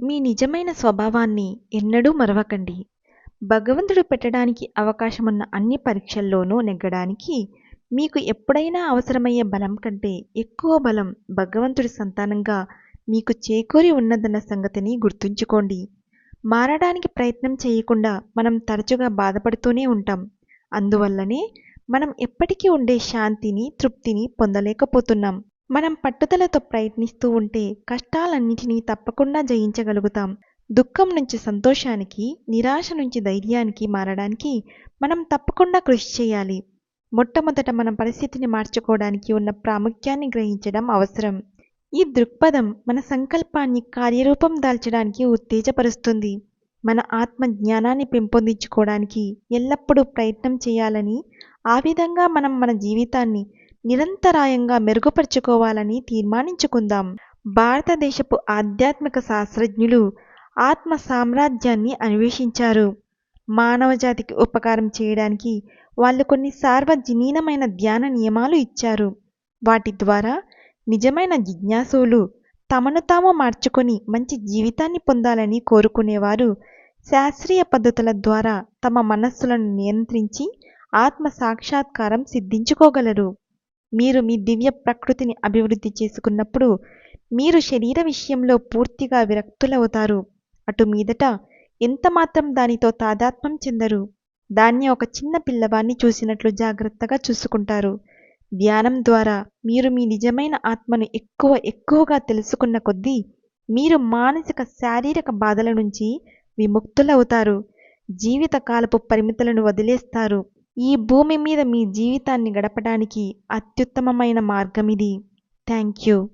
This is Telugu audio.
మీ నిజమైన స్వభావాన్ని ఎన్నడూ మరవకండి. భగవంతుడు పెట్టడానికి అవకాశమున్న అన్ని పరీక్షల్లోనూ నెగ్గడానికి మీకు ఎప్పుడైనా అవసరమయ్యే బలం కంటే ఎక్కువ బలం భగవంతుడి సంతానంగా మీకు చేకూరి ఉన్నదన్న సంగతిని గుర్తుంచుకోండి. మారడానికి ప్రయత్నం చేయకుండా మనం తరచుగా బాధపడుతూనే ఉంటాం. అందువల్లనే మనం ఎప్పటికీ ఉండే శాంతిని తృప్తిని పొందలేకపోతున్నాం. మనం పట్టుదలతో ప్రయత్నిస్తూ ఉంటే కష్టాలన్నిటినీ తప్పకుండా జయించగలుగుతాం. దుఃఖం నుంచి సంతోషానికి నిరాశ నుంచి ధైర్యానికి మారడానికి మనం తప్పకుండా కృషి చేయాలి. మొట్టమొదట మన పరిస్థితిని మార్చుకోవడానికి ఉన్న ప్రాముఖ్యాన్ని గ్రహించడం అవసరం. ఈ దృక్పథం మన సంకల్పాన్ని కార్యరూపం దాల్చడానికి ఉత్తేజపరుస్తుంది. మన ఆత్మ జ్ఞానాన్ని పెంపొందించుకోవడానికి ఎల్లప్పుడూ ప్రయత్నం చేయాలని ఆ విధంగా మనం మన జీవితాన్ని నిరంతరాయంగా మెరుగుపరుచుకోవాలని తీర్మానించుకుందాం. భారతదేశపు ఆధ్యాత్మిక శాస్త్రజ్ఞులు ఆత్మ సామ్రాజ్యాన్ని అన్వేషించారు. మానవజాతికి ఉపకారం చేయడానికి వాళ్ళు కొన్ని సార్వజనీనమైన ధ్యాన నియమాలు ఇచ్చారు. వాటి ద్వారా నిజమైన జిజ్ఞాసులు తమను తాము మార్చుకొని మంచి జీవితాన్ని పొందాలని కోరుకునేవారు శాస్త్రీయ పద్ధతుల ద్వారా తమ మనస్సులను నియంత్రించి ఆత్మ సాక్షాత్కారం సిద్ధించుకోగలరు. మీరు మీ దివ్య ప్రకృతిని అభివృద్ధి చేసుకున్నప్పుడు మీరు శరీర విషయంలో పూర్తిగా విరక్తులవుతారు. అటు మీదట ఎంత మాత్రం దానితో తాదాత్మ్యం చెందరు. దాన్ని ఒక చిన్న పిల్లవాన్ని చూసినట్లు జాగ్రత్తగా చూసుకుంటారు. ధ్యానం ద్వారా మీరు మీ నిజమైన ఆత్మను ఎక్కువ ఎక్కువగా తెలుసుకున్న కొద్దీ మీరు మానసిక శారీరక బాధల నుంచి విముక్తులవుతారు. జీవితకాలపు పరిమితులను వదిలేస్తారు. ఈ భూమి మీద మీ జీవితాన్ని గడపడానికి అత్యుత్తమమైన మార్గం ఇది థ్యాంక్ యూ.